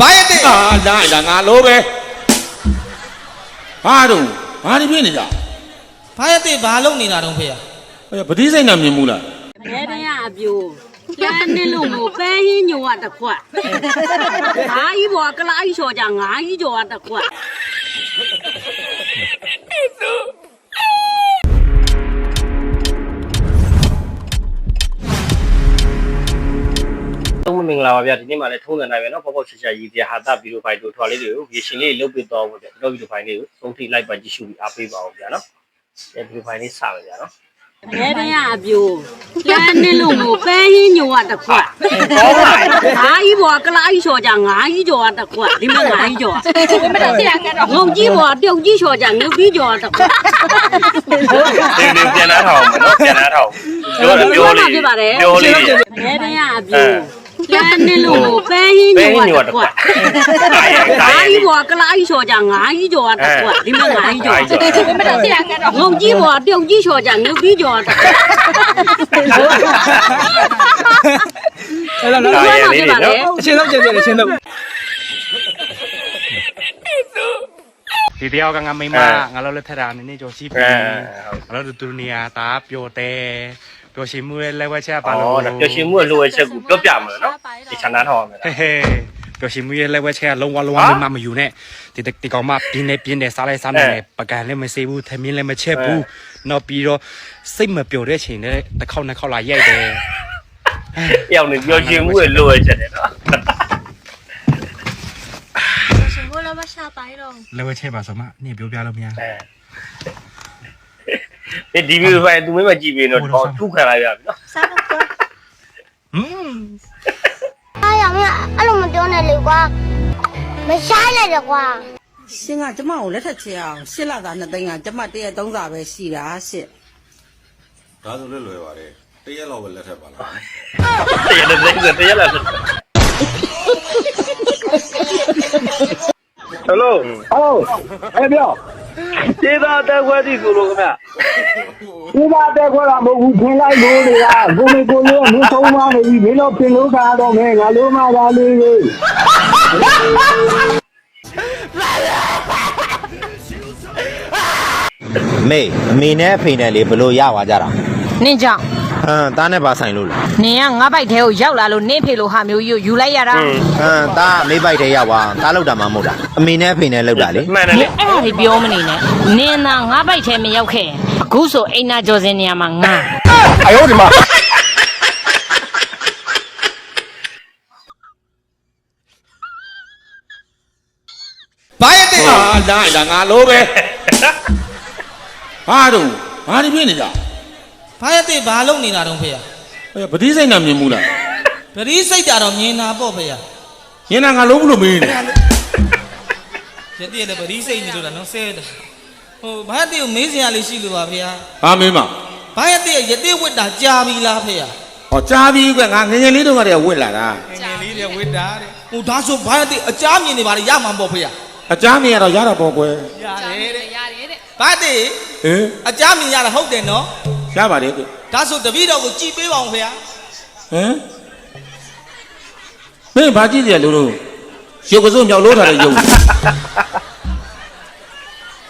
ဘာရတဲ့အာလာလာငါလိုပဲဘာတော့ဘာဒီဖြစ်နေကြဘာရတဲ့ဘာလုံနေတာတော့ဖေရအဲ့ပတိစိတ်နာမြင်မှုလားဘဲတရအပြိုလမ်းနဲ့လို့မို့ပဲဟင်းညိုကတစ်ခွက်ငါးကြီးဘောကလားကြီးချော်ကြငါးကြီးကျော်ကတစ်ခွက် သုံးမင်္ဂလာပါဗျာဒီနေ့မှလည်းထုံးစံတိုင်းပဲเนาะပေါ့ပေါ့ချာချာရည်ပြဟာတာဗီဒီယိုဖိုင်တို့ထွာလေးတွေကိုရေရှင်လေးလုတ်ပြတော့ဗျာဒီတော့ဗီဒီယိုဖိုင်လေးကိုသုံးထိလိုက်ပါကြည့်ရှုပြီးအားပေးပါအောင်ဗျာเนาะဒီဗီဒီယိုဖိုင်လေးစပါဗျာเนาะ ဘဲတရအပြိုလမ်းနဲ့လို့မို့ပဲဟင်းညိုကတစ်ခွက် ကောင်းပါ ငါးကြီးဘောကလားကြီးချော်ကြငါးကြီးကျော်ကတစ်ခွက်ဒီမှာငါးကြီးကျော်မတော်ဆရာကတော့ငုံကြီးဘောပြုတ်ကြီးချော်ကြငုတ်ကြီးကျော်တစ်ခွက် ဒီနေ့ပြန်လာထောင်မယ်เนาะပြန်လာထောင်ပြောတယ်ပြောလေး ဖြစ်ပါတယ် ပြောလေး ဘဲတရအပြို ပန်းနေလို့ပန်းရင်းညောတကွာငါးကြီးပေါ်ကလားကြီးချော်ကြငါးကြီးချော်တကွာဒီမှာငါးကြီးချော်မတော်ပြရကတော့ငုံကြီးပေါ်တုံကြီးချော်ကြငုတ်ကြီးချော်တကွာအဲ့တော့လည်းရနေတယ်အရှင်ဆုံးကျေကျေအရှင်ဆုံးဒီတယောက်ကငါမိမငါတို့လက်ထက်တာနည်းနည်းကြော်ရှိပြီငါတို့တူနေရတာပျော်တယ် ပျော်ရွှင်မှုရဲ့လက်ဝက်ချက်ကဘာလို့ဩပျော်ရွှင်မှုရဲ့လိုအပ်ချက်ကိုပြောပြမှာနော်ဒီခြံသားထောင်ရမယ်ဟဲဟဲပျော်ရွှင်မှုရဲ့လက်ဝက်ချက်ကလုံးဝလုံးဝမမယူနဲ့ဒီဒီကောင်မပြင်းနေပြင်းနေစားလိုက်စားနေတယ်ပကံလည်းမစေးဘူးသမင်းလည်းမချက်ဘူးနောက်ပြီးတော့စိတ်မပျော်တဲ့ချိန်နဲ့တစ်ခေါက်နှစ်ခေါက်လာရိုက်တယ်ရောက်နေပျော်ရွှင်မှုရဲ့လိုအပ်ချက်တယ်နော်ရှင်ကိုလည်းမရှာပါတော့လက်ဝက်ချက်ပါဆိုမှနေပြောပြလို့မရဘူး ဒီဗီဒီယိုဖိုင်သူမင်းမကြည့်ပြင်းတော့တော့ထုခံလိုက်ရပြီနော်စားတော့ကွာဟွန်းအားရမင်းအဲ့လိုမပြောနဲ့လေကွာမရှားလိုက်တော့ကွာရှင်ကကျမကိုလက်ထက်ချအောင်ရှစ်လသာနှစ်သိန်းကကျမတရက်သုံးစာပဲရှိတာရှစ်ဒါဆိုလွယ်လွယ်ပါတယ်တရက်လောက်ပဲလက်ထက်ပါလားတရက်လောက်ဆိုတရက်လောက် Hello ဟောအဲ့ပြော ဒေတာတက်ခွဲသည်ဆိုလို့ခင်ဗျဒေတာတက်ခွဲတာမဟုတ်ဘူးခင်လိုက်လို့တွေကကိုမေကိုလေးကမင်းဆုံးမနေပြီမင်းတို့ပြင်လို့ခါတော့မယ်ငါလို့မှသာလေးလေးမေအမေနဲ့အဖေနဲ့လေဘလို့ရသွားကြတာနင်းကြောင့် ဟမ်တားနဲ့ပါဆိုင်လို့လားနင်းကငါးဘိုက်ထဲကိုရောက်လာလို့နင်းဖေလိုဟာမျိုးကြီးကိုယူလိုက်ရတာဟမ်တားမေးပိုက်တဲ့ရောက်သွားတားလောက်တာမှမဟုတ်တာအမေနဲ့အဖေနဲ့လောက်တာလေမှန်တယ်နလေင်းအဲ့ဒါကြီးပြောမနေနဲ့နင်းသာငါးဘိုက်ထဲမရောက်ခဲ့ရင်အခုဆိုအိမ်နာကျော်စင်နေရာမှာငါအယောဒီမှာဘာရတဲ့အာလာလာငါလိုပဲဘာတော့ဘာဒီဖြစ်နေကြ ဘာရတဲ့ဘာလုံနေတာတော့ဖေရအဲ့ပတိစိတ်နာမြင်မှုလားပရိစိတ်ကြတော့မြင်တာပေါ့ဖေရညနာငါလုံးဘူးလို့မင်းနေရတဲ့လည်းပရိစိတ်နေလို့လားနော်ဆဲတယ်ဟိုဘာရတဲ့ကိုမေးစရာလေးရှိလို့ပါဖေရဟာမင်းမဘာရတဲ့ရတဲ့ဝတ်တာကြာပြီလားဖေရဟောကြားပြီးကွငါငယ်ငယ်လေးတုန်းကတည်းကဝစ်လာတာငယ်လေးတွေဝတ်တာတဲ့ဟိုဒါဆိုဘာရတဲ့အကြာမြင်နေပါလေရမှာပေါ့ဖေရအကြားမြင်ရတော့ရတာပေါ့ကွယ်ရတယ်တဲ့ရတယ်တဲ့ဘာတဲ့ဟင်အကြာမြင်ရတာဟုတ်တယ်နော် ရပါတယ်ကွယ်ဒါဆိုတပည့်တော်ကိုကြည်ပေးပါအောင်ဖေရဟမ်မင်းဘာကြည့်ကြလို့လို့ရုပ်ကစုံမြောက်လို့ထားတဲ့ရုပ်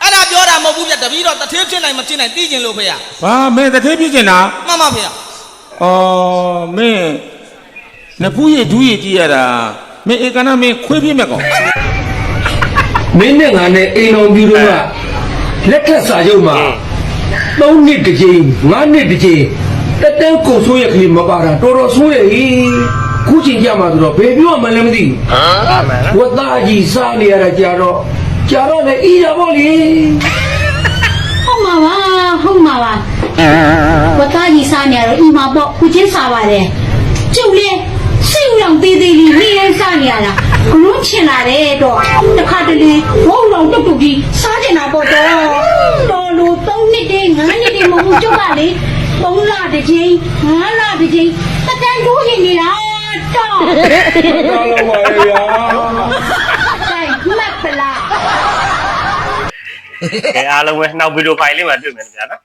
အဲ့ဒါပြောတာမဟုတ်ဘူးဗျတပည့်တော်တထေးဖြစ်နိုင်မဖြစ်နိုင်သိကျင်လို့ဖေရဘာမင်းတစ်သေးပြစ်ကျင်တာမှန်ပါဖေရဩမင်းနဖူးရဒူးရကြည့်ရတာမင်းဧကနာမင်းခွေးပြစ်မဲ့ကောင်မင်းနဲ့ငါနဲ့အိမ်တော်ပြူတော့ကလက်ထက်စာချုပ်မှာ ၃နှစ်တစ်ချိန်၅နှစ်တစ်ချိန်တက်တဲကိုဆိုးရကလေးမပါတာတော်တော်ဆိုးရဟီခုချိန်ကြမှာဆိုတော့ဘယ်ပြောမှလည်းမသိဘူးအာမန်ဝတ်သားကြီးစားနေရတာကြာတော့ကြာတော့လည်းဤရပါလေဟုတ်မှာပါဟုတ်မှာပါဝတ်သားကြီးစားနေရတော့ဤမှာပေါ့ခုချင်းစားပါတယ်ကျုပ်လေစိတ်ရောင်သေးသေးလေးနေရင်စားနေရတာကလုံးချင်လာတယ်တော့တစ်ခါတလေဝုန်းလောင်တုတ်တုတ်ကြီးစားချင်တာပေါ့တော့တော်လို့၃နှစ်တည်း၅နှစ်တည်းမ ဟုတ်ဘူးကျုပ်ကလေ၃လတစ်ချိန်၅လတစ်ချိန်တက်တန်းတိုးရင်နေတာတော့တော်တော်ပါလေရာဆိုင်မက်ပလားကဲအားလုံးပဲနောက်ဗီဒီယိုဖိုင်လေးမှာတွေ့မယ်ဗျာနော်